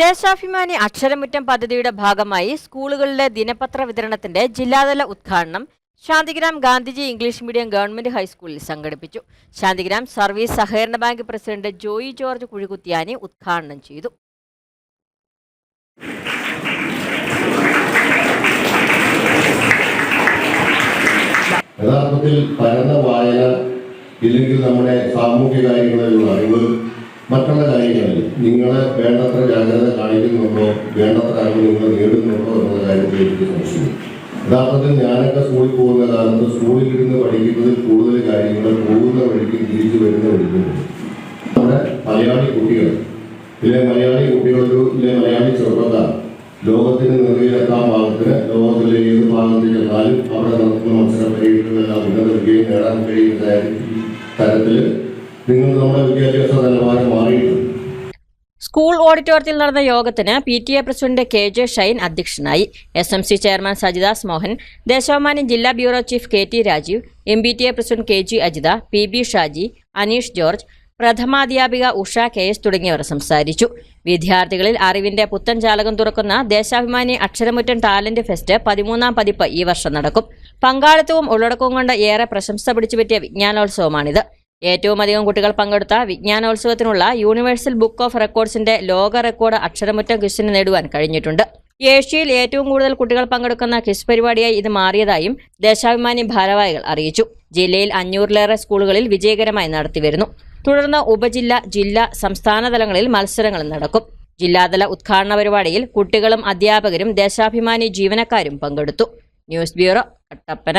ദേശാഭിമാനി അക്ഷരമുറ്റം പദ്ധതിയുടെ ഭാഗമായി സ്കൂളുകളിലെ ദിനപത്ര വിതരണത്തിന്റെ ജില്ലാതല ഉദ്ഘാടനം Shantigram Gandhiji English medium government ഹൈസ്കൂളിൽ സംഘടിപ്പിച്ചു. ശാന്തിഗ്രാം സർവീസ് സഹകരണ bank president Joy George Kuzhikuthiyani ഉദ്ഘാടനം ചെയ്തു. യഥാർത്ഥത്തിൽ പരന്ന വായന ഇല്ലെങ്കിൽ നമ്മുടെ സാമൂഹ്യ കാര്യങ്ങളിലുള്ള അറിവ് മറ്റുള്ള കാര്യങ്ങളിൽ നിങ്ങളെ വേണ്ടത്ര ജാഗ്രത കാണിക്കുന്നുണ്ടോ വേണ്ടത്ര അറിവ് നിങ്ങൾ നേടുന്നുണ്ടോ എന്നുള്ള കാര്യത്തിൽ എനിക്ക് സംശയം യഥാർത്ഥത്തിൽ ഞാനൊക്കെ സ്കൂളിൽ പോകുന്ന കാലത്ത് സ്കൂളിൽ ഇരുന്ന് പഠിക്കുന്നതിൽ കൂടുതൽ കാര്യങ്ങൾ പോകുന്ന വഴിക്കും തിരിച്ചു വരുന്ന വഴിക്കുമുണ്ട് നമ്മുടെ മലയാളി കുട്ടികൾ ഇല്ലെ മലയാളി കുട്ടികളൊരു ഇല്ലെ മലയാളി ചെറുപ്പക്കാർ ലോകത്തിന് നിറയിലെത്താൻ പാകത്തിന് ലോകത്തിലെ ഏത് ഭാഗത്ത് ചെന്നാലും അവിടെ നടക്കുന്ന മത്സര പരീക്ഷകളെല്ലാം ഉന്നത വിജയം നേടാൻ കഴിയുന്ന തര- തരത്തിൽ നിങ്ങൾ നമ്മുടെ വിദ്യാഭ്യാസ നിലവാരം സ്കൂൾ ഓഡിറ്റോറിയത്തിൽ നടന്ന യോഗത്തിന് P T A president K J Shine അധ്യക്ഷനായി. S M C chairman Sajidas Mohan Deshabhimani ജില്ലാ bureau chief K T Rajeev M B T A president K G Ajitha P B Shaji Aneesh George പ്രഥമാധ്യാപിക Usha K S തുടങ്ങിയവർ സംസാരിച്ചു. വിദ്യാർത്ഥികളിൽ അറിവിന്റെ പുത്തൻ ജാലകം തുറക്കുന്ന Deshabhimani അക്ഷരമുറ്റം talent fest പതിമൂന്നാം പതിപ്പ് ഈ വർഷം നടക്കും. പങ്കാളിത്തവും ഉള്ളടക്കവും കൊണ്ട് ഏറെ പ്രശംസ പിടിച്ചുപറ്റിയ വിജ്ഞാനോത്സവമാണിത്. ഏറ്റവും അധികം കുട്ടികൾ പങ്കെടുത്ത വിജ്ഞാനോത്സവത്തിനുള്ള യൂണിവേഴ്സൽ ബുക്ക് ഓഫ് റെക്കോർഡ്സിന്റെ ലോക റെക്കോർഡ് അക്ഷരമുറ്റം ക്വിസിന് നേടുവാൻ കഴിഞ്ഞിട്ടുണ്ട്. ഏഷ്യയിൽ ഏറ്റവും കൂടുതൽ കുട്ടികൾ പങ്കെടുക്കുന്ന ക്വിസ് പരിപാടിയായി ഇത് മാറിയതായും ദേശാഭിമാനി ഭാരവാഹികൾ അറിയിച്ചു. ജില്ലയിൽ അഞ്ഞൂറിലേറെ സ്കൂളുകളിൽ വിജയകരമായി നടത്തിവരുന്നു. തുടർന്ന് ഉപജില്ല ജില്ലാ സംസ്ഥാന തലങ്ങളിൽ മത്സരങ്ങൾ നടക്കും. ജില്ലാതല ഉദ്ഘാടന പരിപാടിയിൽ കുട്ടികളും അധ്യാപകരും ദേശാഭിമാനി ജീവനക്കാരും പങ്കെടുത്തു. News bureau Kattappana.